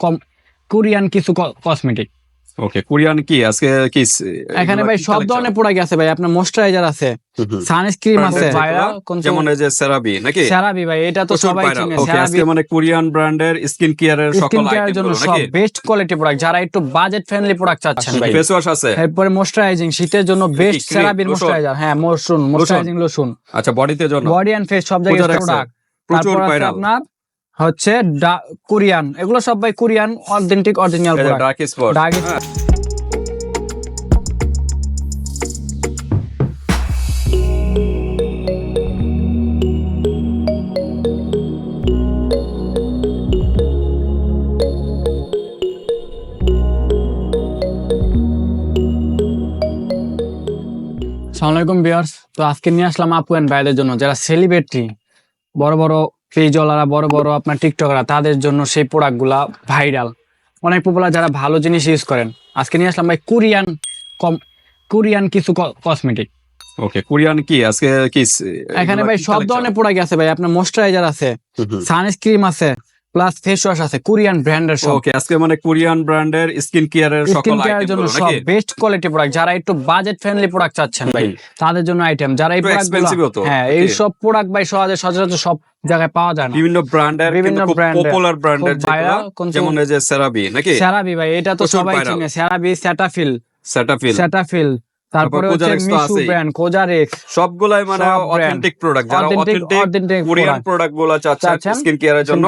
কম Korean কিছু cosmetic okay Korean কি? আজকে কি এখানে ভাই সব ধরনের প্রোডাক্ট আছে ভাই। আপনার ময়েশ্চারাইজার আছে সানস্ক্রিন আছে। যেমন এই যে সেরাবি নাকি? সেরাবি ভাই এটা তো সবাই চিনে। সেরাবি আজকে মানে কোরিয়ান ব্র্যান্ডের স্কিন কেয়ারের সকল স্কিন কেয়ারের আইটেম জন্য সব বেস্ট কোয়ালিটি প্রোডাক্ট যারা একটু বাজেট ফ্রেন্ডলি প্রোডাক্ট চাচ্ছেন ভাই। ফেস ওয়াশ আছে? এরপরে ময়েশ্চারাইজিং শীতের জন্য বেস্ট সেরাবির? ময়েশ্চারাইজার হ্যাঁ মশরুম ময়েশ্চারাইজিং লোশন আচ্ছা বডিতে জন্য? বডি এন্ড ফেস সব জায়গায় প্রোডাক্ট প্রচুর আপনার হচ্ছে কোরিয়ান। এগুলো সব ভাই Korean authentic original dark spot Dark সালামালাইকুম বিয়ার্স তো আজকে নিয়ে আসলাম আপু অ্যান্ড ভাইদের জন্য যারা সেলিব্রিটি বড় বড় পেজওয়ালারা বড় বড় আপনার টিকটকাররা তাদের জন্য সেই প্রোডাক্টগুলা ভাইরাল। অনেক পপুলার যারা ভালো জিনিস ইউজ করেন। আজকে নিয়ে আসলাম ভাই কোরিয়ান কম কোরিয়ান কিছু কসমেটিক ওকে কোরিয়ান কি? আজকে কি এখানে ভাই সব ধরনের প্রোডাক্ট আছে ভাই। আপনার ময়েশ্চারাইজার আছে সানস্ক্রিন আছে প্লাস ফেস ওয়াশ আছে কোরিয়ান ব্র্যান্ডের সব। ওকে আজকে মানে কোরিয়ান ব্র্যান্ডের স্কিন কেয়ারের সকল আইটেম জন্য সব বেস্ট কোয়ালিটি প্রোডাক্ট যারা একটু বাজেট ফ্রেন্ডলি প্রোডাক্ট চাচ্ছেন ভাই তাদের জন্য আইটেম যারা এই প্রোডাক্ট হ্যাঁ এই সব প্রোডাক্ট ভাই সহজে সচরাচর সব জায়গায় পাওয়া যায় না। বিভিন্ন ব্র্যান্ডের বিভিন্ন পপুলার ব্র্যান্ডের যেমন এই যে সেরাবি নাকি? সেরাবি ভাই এটা তো সবাই। চিনে। সেরাবি সেটাফিল সেটাফিল সেটাফিল তারপরে হচ্ছে মিশু ব্র্যান্ড কোজারেক্স সবগুলাই মানে অথেন্টিক প্রোডাক্ট যারা অথেন্টিক কোরিয়ান প্রোডাক্টগুলো চাচ্ছেন? স্কিন কেয়ারের জন্য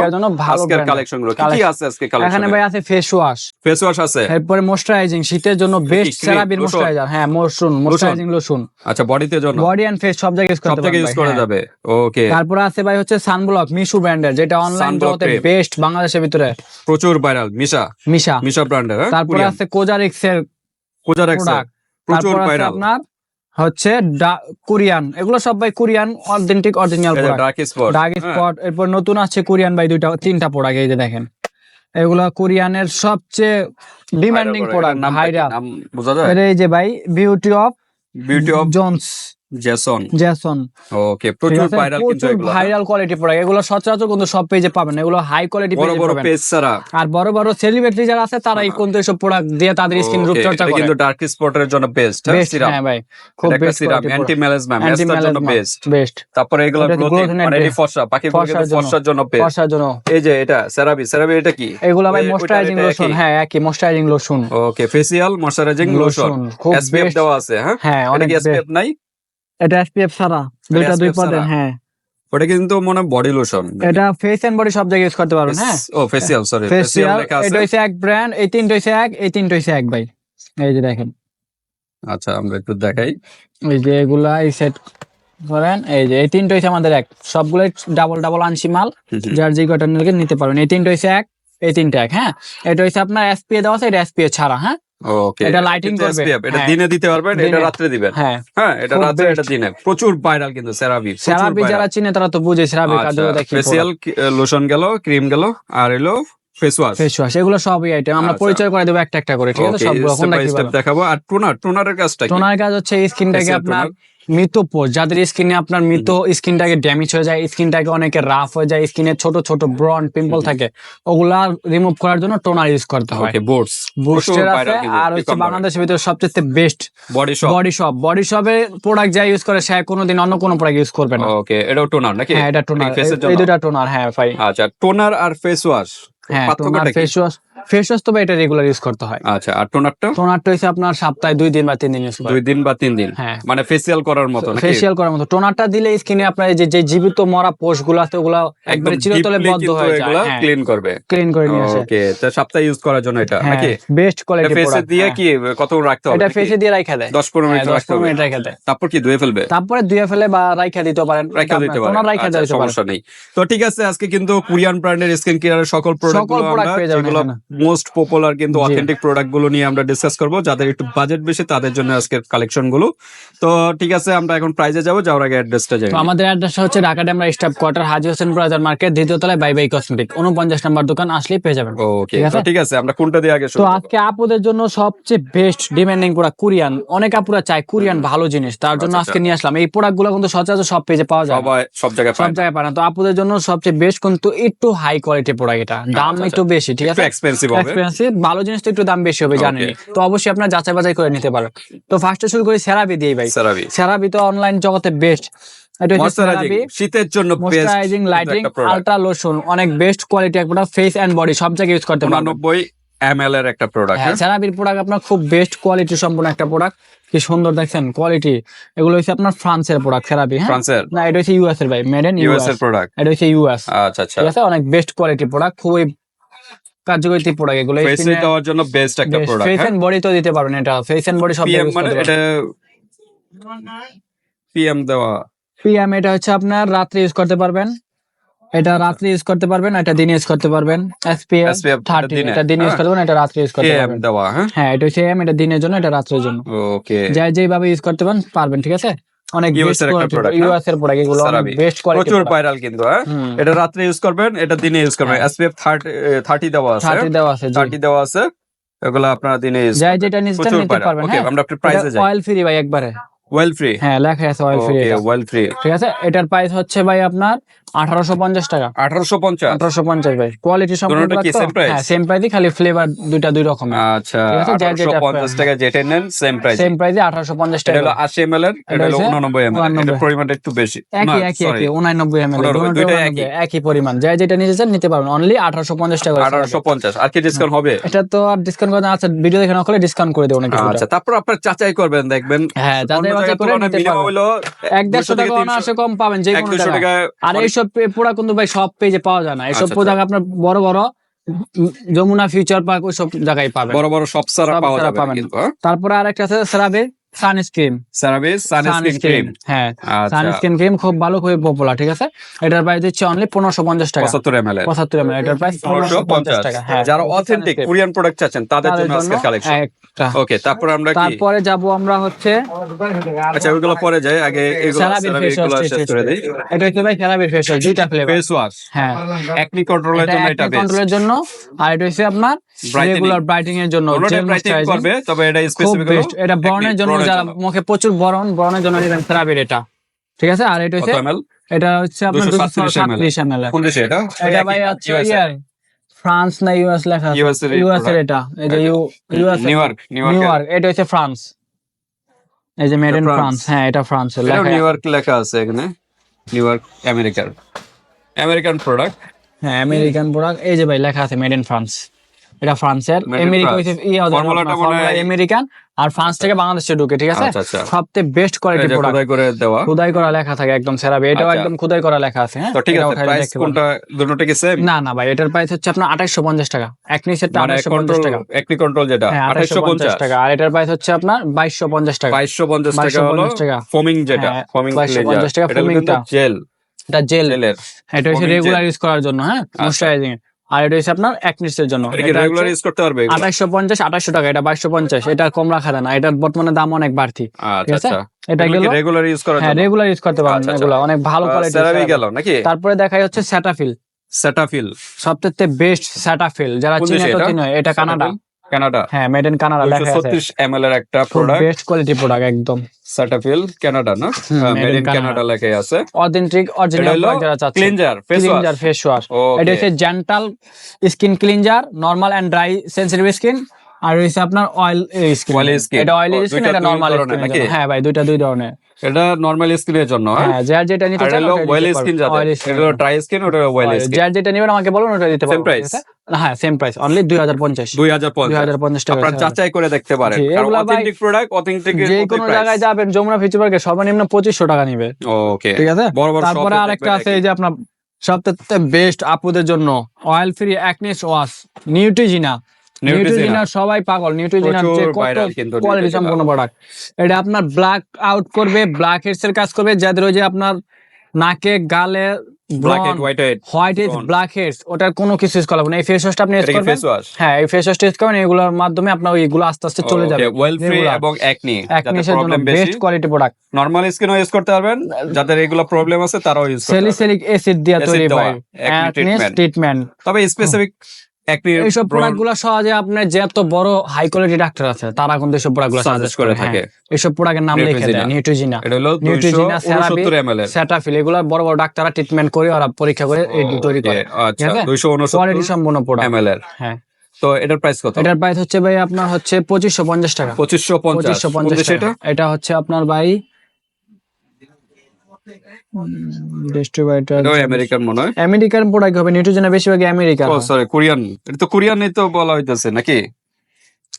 আজকের কালেকশনগুলো। কি আছে আজকে এখানে ভাই আছে ফেস ওয়াশ ফেস ওয়াশ আছে? এরপরে ময়েশ্চারাইজিং শীতের জন্য বেস্ট সেরাবির? ময়েশ্চারাইজার হ্যাঁ মশরুম ময়েশ্চারাইজিং লোশন আচ্ছা বডিতে জন্য? বডি এন্ড ফেস সব জায়গায় ইউজ করতে ইউজ করা হ্যাঁ। যাবে। ওকে তারপরে আছে ভাই হচ্ছে সানব্লক মিশু ব্র্যান্ডের যেটা অনলাইন জগতে বেস্ট বাংলাদেশের ভিতরে। প্রচুর ভাইরাল মিশা মিশা মিশা ব্র্যান্ডের তারপরে আছে কোজারিক্স এর কোজারেক্স প্রোডাক্ট প্রচুর ভাইরাল আপনার হচ্ছে কোরিয়ান। এগুলো সব ভাই Korean authentic original dark dark spot dark spot এরপর নতুন আছে কোরিয়ান ভাই দুইটা তিনটা প্রোডাক্ট এই যে দেখেন। এগুলো কোরিয়ানের সবচেয়ে ডিমান্ডিং প্রোডাক্ট ভাইরাল। বোঝা যায়? এই যে ভাই beauty of beauty of Joseon Joseon Joseon okay প্রচুর ভাইরাল কিন্তু এগুলো ভাইরাল কোয়ালিটি প্রোডাক্ট এগুলো সচরাচর কিন্তু সব পেজে পাবেন না, এগুলো হাই কোয়ালিটি বড় পেজে বড় পাবেন। পেজ ছাড়া। আর বড় বড় সেলিব্রিটি যারা আছে তারাই কিন্তু এসব প্রোডাক্ট দিয়ে তাদের স্কিন রূপচর্চা করে? কিন্তু ডার্ক স্পটের জন্য বেস্ট বেস্ট সিরাম হ্যাঁ ভাই। খুব বেস্ট সিরাম অ্যান্টি মেলাজমা জন্য বেস্ট বেস্ট তারপরে এগুলো গ্লোথিং মানে এটি ফর্সা বাকি জন্য। ফর্সার জন্য বেস্ট ফর্সার জন্য। এই যে এটা সেরাবি সেরাবি এটা কি? এগুলো ভাই ময়েশ্চারাইজিং লোশন হ্যাঁ একই moisturising lotion okay facial moisturising lotion SPF দেওয়া আছে হ্যাঁ? হ্যাঁ অনেক এসপিএফ নাই? এটা এসপিএফ ছাড়া দুইটা দুই SPF হ্যাঁ। ওটা কিন্তু মনে বডি লোশন এটা ফেস এন্ড বডি সব জায়গায় ইউজ করতে পারবেন হ্যাঁ। ও ফেসিয়াল সরি ফেসিয়াল এটা হচ্ছে এক ব্র্যান্ড এই তিনটা হচ্ছে এক এই তিনটা হচ্ছে এক ভাই। এই যে দেখেন। আচ্ছা আমরা একটু দেখাই। এই যে এগুলা এই সেট করেন এই যে এই তিনটা হচ্ছে আমাদের এক। সবগুলোই ডাবল ডাবল আনছি মাল যার যে কটা নিতে পারবেন। এই তিনটা হচ্ছে এক এই তিনটা এক হ্যাঁ। এটা হচ্ছে আপনার এসপিএ দেওয়া আছে এটা এসপিএ ছাড়া হ্যাঁ। ওকে এটা লাইটিং করবে। এটা হ্যাঁ। দিনে দিতে পারবেন এটা রাত্রে দিবেন। হ্যাঁ। হ্যাঁ এটা রাত্রে। এটা দিনে। প্রচুর ভাইরাল কিন্তু সেরাবি সেরাবি যারা চিনে তারা তো বুঝে সেরাবি কাজ দেখি ফেসিয়াল লোশন গেল ক্রিম গেল আর এলো ফেস ওয়াশ ফেস ওয়াশ এগুলো সবই আইটেম আমরা আচ্ছা। পরিচয় করে দেবো একটা একটা করে ঠিক আছে? সবগুলো কোনটা দেখাবো। আর টোনার টোনারের কাজটা টোনার কাজ হচ্ছে স্কিনটাকে আপনার toner? মৃত পোষ যাদের স্কিনে আপনার মৃত স্কিনটাকে ড্যামেজ হয়ে যায় স্কিনটাকে অনেকে রাফ হয়ে যায় স্কিনে ছোট ছোট ব্রন পিম্পল থাকে ওগুলা রিমুভ করার জন্য টোনার ইউজ করতে হয়। ওকে বোর্ডস বুস্টের আছে আর হচ্ছে বাংলাদেশের ভিতরে সবচেয়ে best Body Shop Body Shop Body শপে প্রোডাক্ট যা ইউজ করে সে কোনোদিন অন্য কোনো প্রোডাক্ট ইউজ করবে না। ওকে এটাও টোনার নাকি? হ্যাঁ এটা টোনার। এই টোনার হ্যাঁ ভাই। আচ্ছা টোনার আর ফেস ওয়াশ হ্যাঁ টোনার পার্থক্যটা কি ফেস ওয়াশ ফেস ওয়াশ তো এটা রেগুলার ইউজ করতে হয়। আচ্ছা আর টোনারটা? টোনারটা হচ্ছে আপনার সপ্তাহে দুই দিন বা তিন দিন ইউজ করে। দুই দিন বা তিন দিন? হ্যাঁ। মানে ফেসিয়াল করার মতো ফেসিয়াল করার মতো। টোনারটা দিলে স্কিনে আপনার যে যে জীবিত মরা আছে ওগুলো একবারে চিরতলে বদ্ধ হয়ে যায়। হ্যাঁ। ক্লিন করবে। ক্লিন করে নিয়ে আসে। ওকে তো সপ্তাহে ইউজ করার জন্য এটা হ্যাঁ নাকি? বেস্ট কোয়ালিটি ফেসে দিয়ে কি কত রাখতে হবে এটা ফেসে দিয়ে রাখা দেয়। 10 15 মিনিট হ্যাঁ, রাখতে হবে। মিনিট রাখা দেয়। তারপর কি ধুয়ে ফেলবে? তারপরে ধুয়ে ফেলে বা রাইখা দিতে পারেন। রাখা দিতে আচ্ছা, দিতে পারেন। সমস্যা নেই। তো ঠিক আছে আজকে কিন্তু কোরিয়ান ব্র্যান্ডের স্কিন কেয়ারের সকল প্রোডাক্ট সকল product পেয়ে যাবেন। মোস্ট পপুলার কিন্তু অথেন্টিক প্রোডাক্টগুলো নিয়ে আমরা ডিসকাস করব যাদের একটু বাজেট বেশি তাদের জন্য আজকের কালেকশনগুলো। তো ঠিক আছে আমরা এখন প্রাইজে যাব যাওয়ার আগে অ্যাড্রেসটা যাই আমাদের অ্যাড্রেসটা হচ্ছে Dhaka Demra staff quarter Haji Hossain Bazar market দ্বিতীয় তলায় বাই বাই কসমেটিক। উনপঞ্চাশ নম্বর দোকান আসলেই পেয়ে যাবেন। ওকে ঠিক আছে? আমরা কোনটা দিয়ে আগে তো? আজকে আপুদের জন্য সবচেয়ে বেস্ট ডিমান্ডিং প্রোডাক্ট কোরিয়ান। অনেক আপুরা চায় কোরিয়ান ভালো জিনিস তার জন্য আচ্ছা, আজকে নিয়ে আসলাম। এই প্রোডাক্টগুলো কিন্তু সচরাচর সব পেজে পাওয়া যায় সবাই সব জায়গায় সব। জায়গায় পায় না। তো আপুদের জন্য সবচেয়ে বেস্ট কিন্তু একটু হাই কোয়ালিটি প্রোডাক্ট এটা। দাম দাম আচ্ছা, একটু বেশি ঠিক আছে? এক্সপেন্সিভ হবে। এক্সপেন্সিভ ভালো জিনিসটা একটু দাম বেশি হবে. জানেন তো অবশ্যই আপনার যাচাই বাছাই করে নিতে পারেন। তো ফার্স্টে শুরু করি সেরাবি দিয়ে ভাই। সেরাভি সেরাবি তো অনলাইন জগতে বেস্ট সেরাবি শীতের জন্য ময়শ্চারাইজিং লাইটিং আলট্রা লোশন অনেক বেস্ট কোয়ালিটি একটা ফেস এন্ড বডি সব জায়গায় ইউজ করতে পারবেন। উনানব্বই এম এর একটা প্রোডাক্ট হ্যাঁ সেরাবির প্রোডাক্ট আপনার খুব বেস্ট কোয়ালিটি সম্পূর্ণ একটা প্রোডাক্ট কি সুন্দর দেখছেন কোয়ালিটি এগুলো হচ্ছে আপনার ফ্রান্সের প্রোডাক্ট সেরাবি হ্যাঁ? ফ্রান্সের না এটা হচ্ছে ইউএস এর ভাই মেড ইন ইউএস ইউএস এর প্রোডাক্ট এটা হচ্ছে ইউএস আচ্ছা আচ্ছা। ঠিক আছে? অনেক বেস্ট কোয়ালিটি প্রোডাক্ট খুবই কার্যকরী প্রোডাক্ট এগুলো। ফেসে দেওয়ার জন্য বেস্ট একটা ফেস এন্ড বডি তো দিতে পারবেন এটা। ফেস এন্ড বডি সব পিএম মানে এটা পিএম দেওয়া। পিএম এটা হচ্ছে আপনার রাত্রে ইউজ করতে পারবেন। এটা রাত্রে ইউজ করতে পারবেন এটা দিনে ইউজ করতে পারবেন। এসপিএফ SPF থার্টি দিনে, এটা দিনে ইউজ হ্যাঁ। করতে পারবেন এটা রাত্রে ইউজ করতে পারবেন। দেওয়া হ্যাঁ? হ্যাঁ এটা হচ্ছে এম এটা দিনের জন্য এটা রাত্রের জন্য। ওকে যাই যেভাবে ইউজ করতে পারেন পারবেন ঠিক আছে? অনেক US একটা কোয়ালিটি product, প্রোডাক্ট এগুলো অনেক বেস্ট কোয়ালিটি প্রচুর ভাইরাল কিন্তু হ্যাঁ? এটা রাত্রে ইউজ করবেন এটা দিনে ইউজ করবেন। হ্যাঁ। এসপিএফ থার্টি দেওয়া আছে। থার্টি দেওয়া আছে জি। থার্টি দেওয়া আছে। এগুলো আপনারা দিনে ইউজ যাই যেটা নিতে নিতে পারবেন ওকে হ্যাঁ? আমরা একটু প্রাইসে যাই। অয়েল ফ্রি ভাই একবারে। ওয়েল ফ্রি হ্যাঁ লেখা আছে oil free okay oil free ঠিক আছে? এটার প্রাইস হচ্ছে ভাই আপনার আঠারোশো পঞ্চাশ টাকা। আঠারোশো পঞ্চাশ? আঠারোশো পঞ্চাশ ভাই। কোয়ালিটি সম্পূর্ণ? হ্যাঁ সেম প্রাইসই খালি ফ্লেভার দুইটা দুই রকম আচ্ছা ঠিক আছে, যার আঠারোশো পঞ্চাশ টাকা যেটা নেন সেম প্রাইস সেম প্রাইসে আঠারোশো পঞ্চাশ টাকা। হলো আশি এম এল এর এটা হলো উননব্বই এম এল এর। পরিমাণটা একটু বেশি। একই একই একই উনানব্বই এম এল একই। একই পরিমাণ। যাই যেটা নিতে চান নিতে পারবেন অনলি আঠারোশো পঞ্চাশ টাকা আঠারোশো পঞ্চাশ আর কি ডিসকাউন্ট হবে? এটা তো আর ডিসকাউন্ট করে আচ্ছা ভিডিও দেখে না ডিসকাউন্ট করে দেবো নাকি আচ্ছা তারপর আপনার যাচাই করবেন দেখবেন। হ্যাঁ যাচাই করে নিতে পারবেন। এক দেড়শো টাকা 300 অনায়াসে কম পাবেন যে কোনো টাকা আর এইসব পোড়া কিন্তু ভাই সব পেজে পাওয়া যায় না। এইসব পোড়া আপনার বড় বড় যমুনা ফিউচার পার্ক ওইসব জায়গায় পাবে বড় বড় সব সারা পাওয়া যাবে হ্যাঁ? তারপরে আরেকটা আছে সেরাবে সানস্ক্রিন সার্ভিস সানস্ক্রিন হ্যাঁ। আচ্ছা। সানস্ক্রিন ক্রিম খুব ভালো খুবই পপুলার ঠিক আছে? এটার প্রাইস হচ্ছে অনলি পনেরোশো পঞ্চাশ টাকা। পঁচাত্তর এম এল এটার প্রাইস পনেরোশো পঞ্চাশ টাকা হ্যাঁ। যারা অথেন্টিক কোরিয়ান প্রোডাক্ট চাচ্ছেন তাদের জন্য আজকের কালেকশন ওকে তারপর আমরা কি? তারপরে যাব আমরা হচ্ছে আচ্ছা ওইগুলো পরে যাই আগে এগুলো এটা হচ্ছে ভাই সেরাবির ফেস ওয়াশ দুইটা ফ্লেভার ফেস ওয়াশ হ্যাঁ। একনি কন্ট্রোলের জন্য এটা বেস্ট কন্ট্রোলের জন্য। আর এটা হচ্ছে আপনার রেগুলার ব্রাইটিং এর জন্য gel করবে তবে এটা স্পেসিফিক এটা জন্য যারা মুখে প্রচুর বরণ বরণের জন্য নেবেন থেরাপির এটা। ঠিক আছে? আর এটা হচ্ছে এটা হচ্ছে আপনার 237 সাতত্রিশ এম এল কোন দেশে এটা? এটা ভাই ইয়ার। ফ্রান্স না ইউএস লেখা আছে? ইউএস এর এটা। এই যে US New York New New York York এটা হচ্ছে ফ্রান্স। এই যে মেড ইন ফ্রান্স। হ্যাঁ এটা ফ্রান্স এটা নিউ ইয়র্ক লেখা আছে এখানে। নিউ ইয়র্ক আমেরিকার আমেরিকান প্রোডাক্ট হ্যাঁ আমেরিকান প্রোডাক্ট এই যে ভাই লেখা আছে মেড ইন ফ্রান্স এটা ফ্রান্সের আমেরিকা হয়- আমেরিকান আর ফ্রান্স থেকে বাংলাদেশে ঢুকে ঠিক আছে? আচ্ছা আচ্ছা। সবচেয়ে বেস্ট কোয়ালিটি প্রোডাক্ট খোদাই করে দেওয়া। খুদাই করা লেখা থাকে একদম সেরাবে। এটাও আচ্ছা। একদম খুদাই করা লেখা আছে হ্যাঁ? তো ঠিক আছে প্রাইস কোনটা দুটোটা কি সেম না না ভাই এটার প্রাইস হচ্ছে আপনার আঠাইশো পঞ্চাশ টাকা। এক নিচেরটা আঠাইশো পঞ্চাশ কন্ট্রোল টাকা। একনি কন্ট্রোল যেটা হ্যাঁ আঠাইশো আঠাইশো পঞ্চাশ পঞ্চাশ। টাকা। আর এটার প্রাইস হচ্ছে আপনার বাইশশো পঞ্চাশ টাকা। বাইশশো পঞ্চাশ টাকা হলো ফোমিং যেটা হ্যাঁ, ফোমিং 2250 টাকা এটা কিন্তু foaming-টা। জেল এটা জেল এটা হচ্ছে রেগুলার ইউজ করার জন্য হ্যাঁ ময়শ্চারাইজিং আর এটা হচ্ছে আপনার এক নিচের জন্য। এটা রেগুলার ইউজ করতে পারবে পঞ্চাশ আঠাইশো টাকা এটা বাইশশো পঞ্চাশ এটা কম রাখা যায় না। এটার বর্তমানে দাম অনেক বাড়তি। ঠিক আছে? আচ্ছা এটা গেল রেগুলার ইউজ হ্যাঁ রেগুলার ইউজ করতে পারবেন আচ্ছা, আচ্ছা। এগুলো। অনেক ভালো কোয়ালিটি গেল নাকি? তারপরে দেখা যাচ্ছে স্যাটাফিল সবথেকে বেস্ট স্যাটাফিল যারা চিনে তো চিনে এটা কানাডা। কানাডা? হ্যাঁ মেড ইন কানাডা লেখা আছে। ছত্রিশ এম এর একটা প্রোডাক্ট বেস্ট কোয়ালিটি প্রোডাক্ট একদম। সেটাফিল কানাডা না? Made in Canada. লেখা আছে। অথেন্টিক অরিজিনাল যারা চাচ্ছে। Cleanser face wash cleanser face wash এটা হচ্ছে gentle skin cleanser normal and dry sensitive skin আর হচ্ছে আপনার অয়েল স্কিন। এটা অয়েলি স্কিন এটা নরমাল স্কিন হ্যাঁ ভাই দুইটা দুই ধরনের। এটা নরমাল স্কিনের জন্য হ্যাঁ? হ্যাঁ যার যেটা নিতে চান হলো স্কিন। যাদের। এটা হলো ড্রাই স্কিন ওটা ওয়েল oily। স্কিন যার যেটা নেবেন আমাকে বলুন ওটা দিতে পারব? ঠিক আছে? হ্যাঁ সেম প্রাইস অনলি দুই হাজার পঞ্চাশ। দুই হাজার দুই হাজার পঞ্চাশ পঞ্চাশ টাকা আপনারা যাচাই করে দেখতে পারেন। কারণ অথেন্টিক প্রোডাক্ট অথেন্টিক যে কোনো জায়গায় যাবেন যমুনা ফিউচার পার্কে সর্বনিম্ন পঁচিশশো টাকা নিবে। ওকে ঠিক আছে? তারপরে আরেকটা আছে এই যে আপনার সবথেকে বেস্ট আপুদের জন্য oil free acnes wash Neutrogena Neutrogena সবাই পাগল। নিউট্রিজিনার যে প্রচুর কত কোয়ালিটি। সম্পূর্ণ প্রোডাক্ট এটা আপনার ব্ল্যাক আউট করবে ব্ল্যাক হেডস এর কাজ করবে যাদের ওই যে আপনার নাকে গালে হোয়াইট হেড ব্ল্যাক হেডস ওটার কোনো কিছু ইউজ করা না। এই ফেস ওয়াশটা আপনি ইউজ করবেন? হ্যাঁ এই ফেস ওয়াশটা ইউজ করবেন এগুলোর মাধ্যমে আপনার ওইগুলো আস্তে আস্তে চলে যাবে। ওয়েল ফ্রি এবং একনি যাদের অ্যাকনেসের জন্য বেস্ট কোয়ালিটি প্রোডাক্ট নরমাল স্কিনও ইউজ করতে পারবেন যাদের এগুলো প্রবলেম আছে তারাও ইউজ করতে পারবেন। স্যালিসিলিক অ্যাসিড দিয়ে তৈরি অ্যাকনেস treatment। ট্রিটমেন্ট তবে স্পেসিফিক এইসব প্রোডাক্টগুলো সহজে আপনার যে এত বড় হাই কোয়ালিটি ডাক্তার আছে তারা কিন্তু এইসব প্রোডাক্টগুলো সাজেস্ট করে থাকে। এইসব প্রোডাক্টের নাম লিখে দেয় Neutrogena। নিউট্রিজিনা এটা হলো Neutrogena, CeraVe, 269 ml এর সেটাফিল এগুলো বড় বড় ডাক্তাররা ট্রিটমেন্ট করে ওরা পরীক্ষা করে তৈরি করে। আচ্ছা 269 কোয়ালিটি সম্পূর্ণ প্রোডাক্ট হ্যাঁ। তো এটার প্রাইস কত? এটার প্রাইস হচ্ছে ভাই আপনার হচ্ছে পঁচিশশো পঞ্চাশ টাকা। 2550 পঁচিশশো পঞ্চাশ এটা এটা হচ্ছে আপনার ভাই ডিস্ট্রিবিউটর এটাও আমেরিকান মনে হয়? আমেরিকান প্রোডাক্ট হবে নিউট্রিজেনা বেশিরভাগ আমেরিকান ও সরি কোরিয়ান এটা তো কোরিয়ানই তো বলা হইতাছে নাকি?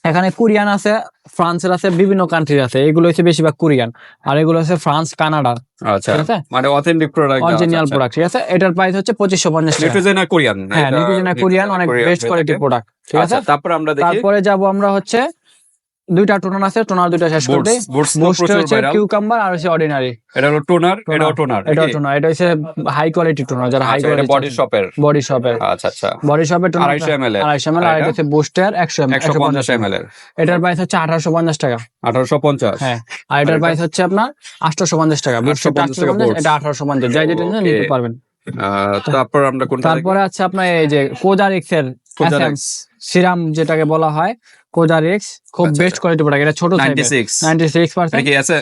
এখানে কোরিয়ান আছে ফ্রান্সের আছে বিভিন্ন কান্ট্রির আছে। এগুলো হচ্ছে বেশিরভাগ কোরিয়ান আর এগুলো হচ্ছে ফ্রান্স কানাডার আচ্ছা ঠিক আছে? মানে অথেন্টিক প্রোডাক্ট অরিজিনাল প্রোডাক্ট ঠিক আছে? এটার প্রাইস হচ্ছে টাকা। নিউট্রিজেনা কোরিয়ান হ্যাঁ নিউট্রিজেনা কোরিয়ান অনেক বেস্ট কোয়ালিটির প্রোডাক্ট ঠিক আছে? আচ্ছা তারপর আমরা দেখি। তারপরে যাব আমরা হচ্ছে দুইটা টোনার আছে টোনার দুইটা শেষ করে দেই। প্রচুর হচ্ছে কিউকাম্বার আর হচ্ছে অর্ডিনারি এটা হলো টোনার এটাও টোনার এটা টোনার এটা হচ্ছে হাই কোয়ালিটি টোনার যারা হাই কোয়ালিটি বডি শপের বডি শপের আচ্ছা আচ্ছা। বডি শপের টোনার 250 ml এর। আড়াইশো ml আর এটা? এটা? হচ্ছে বুস্টার একশো একশো পঞ্চাশ এমএল এর। এটার প্রাইস হচ্ছে আঠারোশো পঞ্চাশ টাকা। আঠারোশো পঞ্চাশ? হ্যাঁ আর এটার প্রাইস হচ্ছে আপনার আটশোশো পঞ্চাশ টাকা বুস্টার 850 টাকা। এটা আঠারোশো পঞ্চাশ। যাই যেটা নিতে পারবেন। তারপর আমরা কোনটা তারপরে আছে আপনার এই যে এর Cozarex। সিরাম যেটাকে বলা হয় কোজারিক্স খুব আচ্ছা, বেস্ট কোয়ালিটি প্রোডাক্ট এটা ছোট 96 নাইনটি সিক্স পার্সেন্ট এটা কি আছে?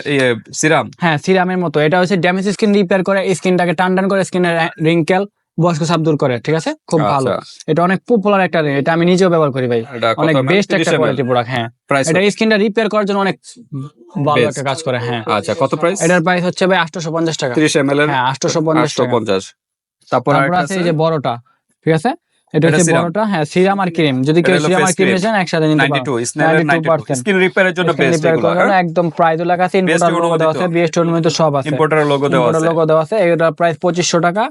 সিরাম হ্যাঁ সিরামের মতো। এটা হচ্ছে ড্যামেজ স্কিন রিপেয়ার করে স্কিনটাকে টান টান করে স্কিনের রিঙ্কেল বয়স্ক সাপ দূর করে ঠিক আছে? খুব ভালো। এটা অনেক পপুলার একটা এটা আমি নিজেও ব্যবহার করি ভাই। অনেক বেস্ট একটা কোয়ালিটি প্রোডাক্ট হ্যাঁ। এটা স্কিনটা রিপেয়ার করার জন্য অনেক ভালো একটা কাজ করে হ্যাঁ। আচ্ছা কত প্রাইস এটার প্রাইস হচ্ছে ভাই আটশোশো পঞ্চাশ টাকা। 30 ml হ্যাঁ আটশোশো পঞ্চাশ টাকা। 850 তারপর আছে? এই যে বড়টা ঠিক আছে? এটা হচ্ছে? বড়টা হ্যাঁ সিরাম আর ক্রিম যদি কেউ সিরাম আর ক্রিম। একসাথে নিতে পারেন 92 স্নেলের 92 92% স্কিন রিপেয়ারের জন্য বেস্ট এগুলো করার একদম প্রাইস লেখা আছে ইম্পোর্টার। লোগো দেওয়া আছে অনুমোদিত সব আছে। ইম্পোর্টার লোগো দেওয়া আছে। লোগো দেওয়া আছে এটার প্রাইস পঁচিশশো টাকা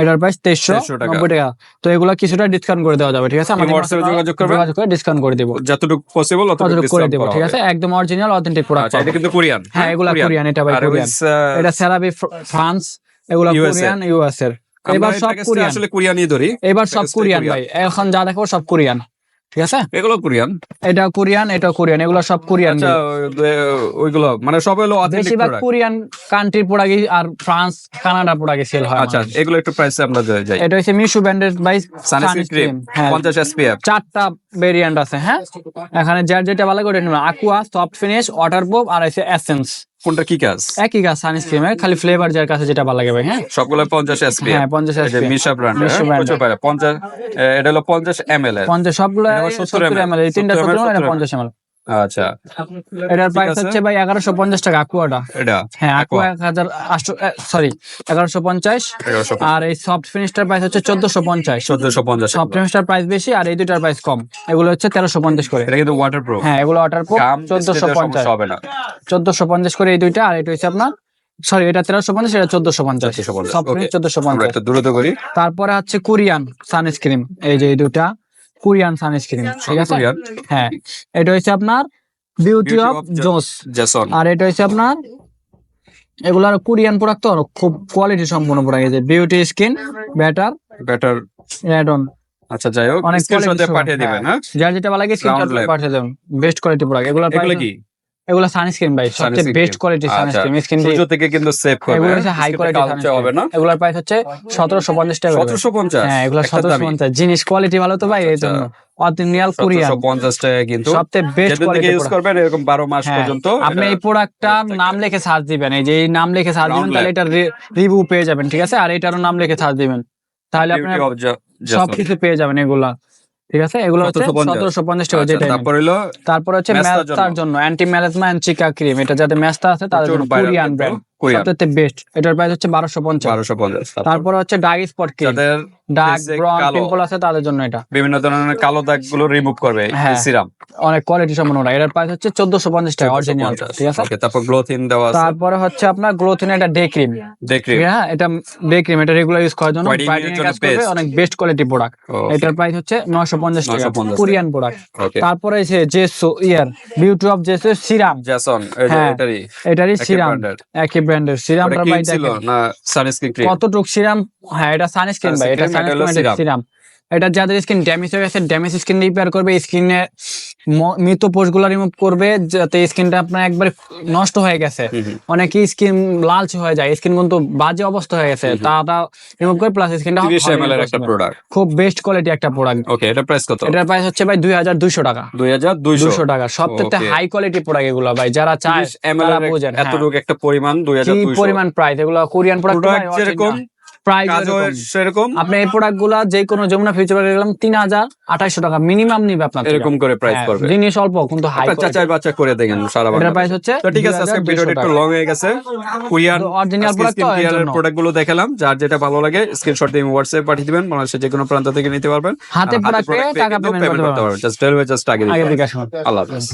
এটার প্রাইস তেইশশো টাকা। তো এগুলো কিছুটা ডিসকাউন্ট করে দেওয়া যাবে ঠিক আছে? আমাদের মাধ্যমে যোগাযোগ করবেন? যোগাযোগ করে ডিসকাউন্ট করে দেবো। যতটুকু পসিবল ততটুকু করে দেবো ঠিক আছে? একদম অরিজিনাল অথেন্টিক প্রোডাক্ট এটা কিন্তু কোরিয়ান হ্যাঁ এগুলা কোরিয়ান এটা ভাই কোরিয়ান uh, এটা সেরাবি ফ্রান্স এগুলা কোরিয়ান ইউএস এর এবার সব কোরিয়ান। আসলে কোরিয়ানই ধরি। এবার সব কোরিয়ান। ভাই। এখন যা দেখো সব কোরিয়ান। ঠিক আছে? এগুলো কোরিয়ান। এটা কোরিয়ান এটা কোরিয়ান এগুলো সব কোরিয়ান আচ্ছা ওইগুলো মানে সব হলো বেশিরভাগ কোরিয়ান কান্ট্রির প্রোডাক্ট আর ফ্রান্স কানাডা প্রোডাক্ট সেল হয় আচ্ছা এগুলো একটু প্রাইসে আমরা যাই- এটা হচ্ছে Missha branded by sunscreen cream হ্যাঁ। 50 এসপিএফ চারটা ভেরিয়েন্ট আছে হ্যাঁ? এখানে যার যেটা ভালো করে নেবেন aqua soft finish waterproof আর আছে এসেন্স কোনটা কি কাজ একই গাছ সানস্ক্রিমের খালি ফ্লেভার যার কাছে যেটা ভালো লাগে ভাই হ্যাঁ? সবগুলো 50 এসপি হ্যাঁ পঞ্চাশ SP Missha brand Missha brand 50 এটা হলো 50 এমএল এর। পঞ্চাশ সবগুলো এটা আবার 70 এমএল এই তিনটা 70 সত্তর এটা 70 পঞ্চাশ এমএল আচ্ছা। এটার প্রাইস হচ্ছে ভাই এগারোশো পঞ্চাশ টাকা আকুয়াটা এটা? হ্যাঁ আকুয়া এক হাজার আটশো সরি এগারোশো পঞ্চাশ। আর এই সফট ফিনিশটার প্রাইস হচ্ছে চোদ্দশো পঞ্চাশ। 1450 সফট ফিনিশটার প্রাইস বেশি আর এই দুটার প্রাইস কম। এগুলো হচ্ছে তেরোশো পঞ্চাশ করে। এটা কিন্তু ওয়াটারপ্রুফ হ্যাঁ এগুলো অর্ডার পর গাম চোদ্দশো পঞ্চাশ। হবে না। চোদ্দশো পঞ্চাশ করে এই দুইটা আর এটা হচ্ছে আপনার সরি এটা তেরোশো পঞ্চাশ এটা চোদ্দশো পঞ্চাশ। 1450, সফট চোদ্দশো পঞ্চাশ। দ্রুত করি। তারপরে হচ্ছে কোরিয়ান সানস্ক্রিন এই যে এই দুটা কোরিয়ান সানস্ক্রিন ঠিক আছে? হ্যাঁ এটা হচ্ছে আপনার বিউটি অফ জোস জেসন আর এটা হচ্ছে আপনার এগুলার কোরিয়ান প্রোডাক্ট তো খুব কোয়ালিটি সম্পূর্ণ প্রোডাক্ট এই যে beauty skin better better add on আচ্ছা যাই হোক অনেক পাঠিয়ে দিবেন হ্যাঁ? যার যেটা ভালো লাগে স্ক্রিনশট পাঠিয়ে দেবেন। বেস্ট কোয়ালিটি প্রোডাক্ট এগুলা এগুলো কি? এগুলো সানস্ক্রিন ভাই সবচেয়ে বেস্ট কোয়ালিটি আচ্ছা, সানস্ক্রিন স্কিন সূর্য থেকে কিন্তু সেভ করবে। এগুলো হচ্ছে হাই কোয়ালিটি কালচে হবে না? এগুলোর প্রাইস হচ্ছে সতেরোশো পঞ্চাশ টাকা করে। 1750 হ্যাঁ এগুলো একটা সতেরোশো দামি। পঞ্চাশ। জিনিস কোয়ালিটি ভালো তো ভাই এই আচ্ছা। জন্য অরিজিনাল কোরিয়ান 1750 টাকা কিন্তু সবচেয়ে বেস্ট কোয়ালিটি ইউজ করবেন এরকম 12 মাস হ্যাঁ, পর্যন্ত আপনি এই এটা- প্রোডাক্টটার নাম লিখে সার্চ দিবেন। এই যে এই নাম লিখে সার্চ দিবেন তাহলে এটার রিভিউ পেয়ে যাবেন ঠিক আছে? আর এটারও নাম লিখে সার্চ দিবেন। তাহলে আপনি। সবকিছু পেয়ে যাবেন এগুলা। ঠিক আছে? এগুলো হচ্ছে 1750 সতেরোশো পঞ্চাশ টাকা আচ্ছা, যেটা তারপর হলো তারপর হচ্ছে ম্যাস্তার জন্য। অ্যান্টি ম্যালেজমা চিকা ক্রিম এটা যাতে ম্যাস্তা আছে তাদের কোরিয়ান ব্র্যান্ড সবচেয়ে বেস্ট এটার প্রাইস হচ্ছে বারোশো পঞ্চাশ। 1250 তারপর তারপর হচ্ছে ডার্ক স্পট ক্রিম যাদের ডার্ক face এ ব্রাউন কালো। পিম্পল আছে তাদের জন্য এটা। বিভিন্ন ধরনের কালো দাগগুলো রিমুভ করবে হ্যাঁ। সিরাম অনেক কোয়ালিটি সম্পন্ন এটার প্রাইস হচ্ছে চোদ্দশো পঞ্চাশ টাকা অরিজিনাল ঠিক আছে? তারপর গ্লোথিন দেওয়া আছে। তারপরে হচ্ছে আপনার গ্লোথিন এটা ডে ক্রিম হ্যাঁ এটা ডে ক্রিম এটা রেগুলার ইউজ করার জন্য। অনেক বেস্ট কোয়ালিটি প্রোডাক্ট এটার প্রাইস হচ্ছে নশো পঞ্চাশ টাকা। কোরিয়ান প্রোডাক্ট তারপরে জেসো ইয়ার বিউটি অফ জেসো সিরাম যে হ্যাঁ, এটারই। এটারই সিরাম ব্র্যান্ডের সিরাম ছিল দেখেন না সানস্ক্রিন কতটুক সিরাম হ্যাঁ এটা সানস্ক্রিন ভাই এটা সানস্ক্রিন সিরাম এটা যাদের স্কিন ড্যামেজ হয়ে গেছে ড্যামেজ স্কিন রিপেয়ার করবে স্কিনে মৃত পোষগুলো রিমুভ করবে যাতে স্কিনটা আপনার একবারে নষ্ট হয়ে গেছে। অনেকে স্কিন লালচে হয়ে যায় স্কিন কিন্তু বাজে অবস্থা হয়ে গেছে তাটা রিমুভ করে প্লাস স্কিনটা এর একটা প্রোডাক্ট খুব বেস্ট কোয়ালিটি একটা প্রোডাক্ট ওকে এটা প্রাইস কত? এটার প্রাইস হচ্ছে ভাই দুই হাজার দুইশো টাকা। দুই হাজার দুইশো। দুশো টাকা। সবথেকে. হাই কোয়ালিটি প্রোডাক্ট এগুলো ভাই যারা চায় এমএল তারা এর বুঝেন, হ্যাঁ। এতটুকু একটা পরিমাণ দুই হাজার কি দুইশো। পরিমাণ প্রাইস এগুলো কোরিয়ান প্রোডাক্ট প্রোডাক্ট যেরকম প্রাইস সেরকম। আপনি এই প্রোডাক্টগুলা যে কোনো যমুনা ফিউচার গেলাম তিন হাজার আঠাইশো টাকা মিনিমাম নিবে আপনার এরকম করে প্রাইস হ্যাঁ, জিনিস অল্প কিন্তু হাই আপনার চাচাই বাচ্চা করে দেখেন সারা প্রাইস হচ্ছে তো ঠিক আছে আজকে ভিডিওটা একটু লং হয়ে গেছে। অরিজিনাল প্রোডাক্টগুলো দেখালাম যার যেটা ভালো লাগে স্ক্রিনশট দিয়ে হোয়াটসঅ্যাপ পাঠিয়ে দিবেন বাংলাদেশের যে কোনো প্রান্ত থেকে নিতে পারবেন। হাতে প্রোডাক্ট টাকা পেমেন্ট করতে পারবেন। জাস্ট জাস্ট আগে। আল্লাহ হাফেজ।